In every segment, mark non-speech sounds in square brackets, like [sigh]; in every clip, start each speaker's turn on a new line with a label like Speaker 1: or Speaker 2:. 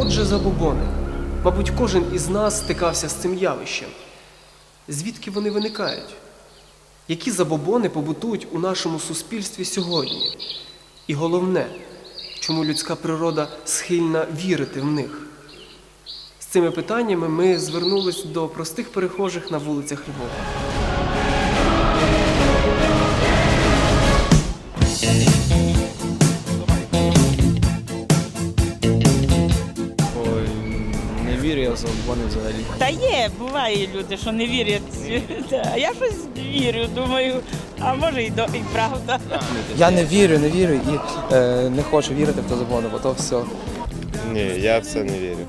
Speaker 1: Отже, забобони. Мабуть, кожен із нас стикався з цим явищем. Звідки вони виникають? Які забобони побутують у нашому суспільстві сьогодні? І головне, чому людська природа схильна вірити в них? З цими питаннями ми звернулись до простих перехожих на вулицях Львова.
Speaker 2: Вірю я взагалі.
Speaker 3: Та є, буває люди, що не вірять. [laughs] А я щось вірю, думаю, а може і, до, і правда.
Speaker 4: Я не вірю, не вірю і е, не хочу вірити в те забону, бо то все.
Speaker 5: Ні, я в це не вірю.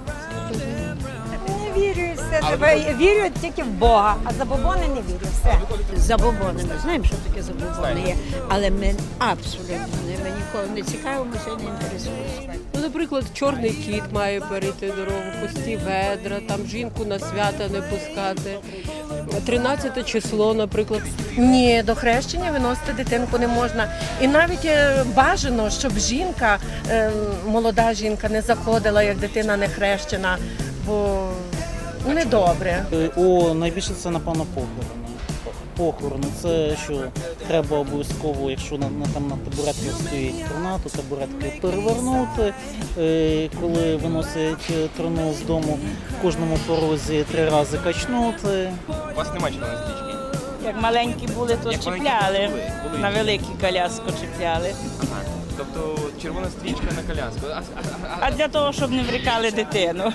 Speaker 6: Тебе вірю тільки в Бога, а забобони не вірю. Все.
Speaker 7: забобони. Ми знаємо, що таке забобони є, але ми абсолютно не ми ніколи не цікавимося не інтересуємося.
Speaker 8: Ну, наприклад, чорний кіт має перейти дорогу, пусті ведра, там жінку на свята не пускати. 13 число, наприклад,
Speaker 9: Ні, до хрещення виносити дитинку не можна. І навіть е, бажано, щоб жінка, е, молода жінка, не заходила, як дитина не хрещена, бо недобре.
Speaker 10: О, найбільше це напевно похорони. Похорони це що треба обов'язково, якщо на, на там на табуретці стоїть труна, то табуретки перевернути. Е, коли виносять е, труну з дому, в кожному порозі три рази качнути.
Speaker 2: У вас немає червоної стрічки?
Speaker 3: Як маленькі були, то
Speaker 2: Як маленькі
Speaker 3: чіпляли.
Speaker 2: були, були.
Speaker 3: На великій коляску чіпляли.
Speaker 2: Тобто червона стрічка на коляску. А, а,
Speaker 3: А для того, щоб не врікали дитину.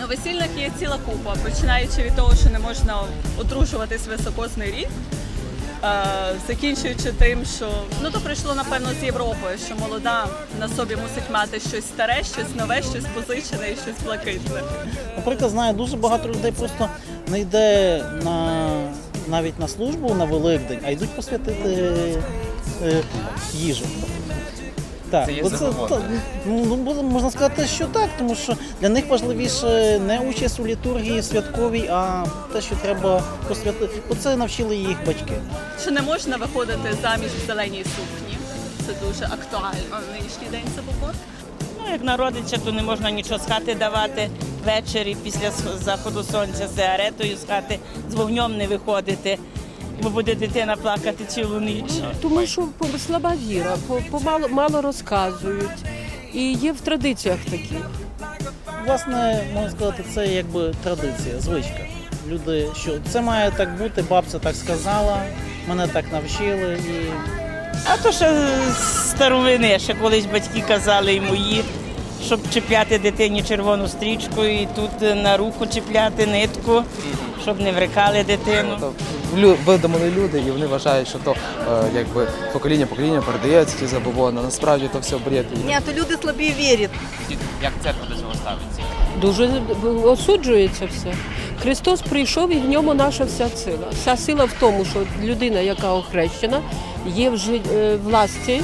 Speaker 11: На весільних є ціла купа, починаючи від того, що не можна одружуватись високосний рік, е, закінчуючи тим, що ну то прийшло напевно з Європи, що молода на собі мусить мати щось старе, щось нове, щось позичене і щось блакитне.
Speaker 10: Наприклад, знаю, дуже багато людей просто не йде на навіть на службу на Великдень, а йдуть посвятити е, їжу. Так,
Speaker 2: Це є
Speaker 10: бо
Speaker 2: забобон,
Speaker 10: та- ну, ну, можна сказати, що так, тому що для них важливіше не участь у літургії святковій, а те, що треба посвятити. Бо це навчили їх батьки.
Speaker 11: Що не можна виходити заміж в зеленій сукні. Це дуже актуально в нинішній день забобон.
Speaker 3: Ну, як народиться, то не можна нічого з хати давати ввечері після заходу сонця з сигаретою з хати, з вогнем не виходити, бо буде дитина плакати цілу ніч.
Speaker 8: тому що слаба віра, помало мало розказують. І є в традиціях такі.
Speaker 10: Власне, можна сказати, це якби традиція, звичка. Люди, що це має так бути, бабця так сказала, мене так навчили і.
Speaker 3: А то ще з старовини, ще колись батьки казали і мої, щоб чіпляти дитині червону стрічку і тут на руку чіпляти нитку, щоб не врикали дитину.
Speaker 4: Видумали люди, і вони вважають, що то е, якби покоління покоління передається ці забобони. Насправді то все бред.
Speaker 9: Ні, то люди слабі вірять.
Speaker 2: Як церква до цього ставиться?
Speaker 8: Дуже осуджується все. Христос прийшов і в ньому наша вся сила. Вся сила в тому, що людина, яка охрещена, є в е, власті,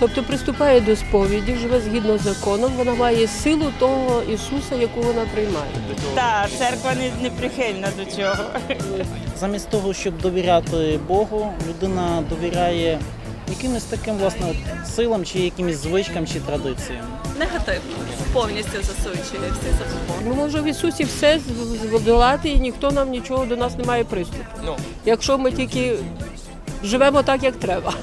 Speaker 8: тобто приступає до сповіді, живе згідно з законом, вона має силу того Ісуса, яку вона приймає.
Speaker 3: Так, церква не, не прихильна до цього.
Speaker 10: Замість того, щоб довіряти Богу, людина довіряє якимось таким власне от, силам, чи якимось звичкам, чи традиціям.
Speaker 11: Негативно, повністю засуджує всі забобони.
Speaker 8: Ми можемо в Ісусі все здолати, і ніхто нам нічого до нас не має приступу.
Speaker 2: Ну.
Speaker 8: Якщо ми тільки живемо так, як треба.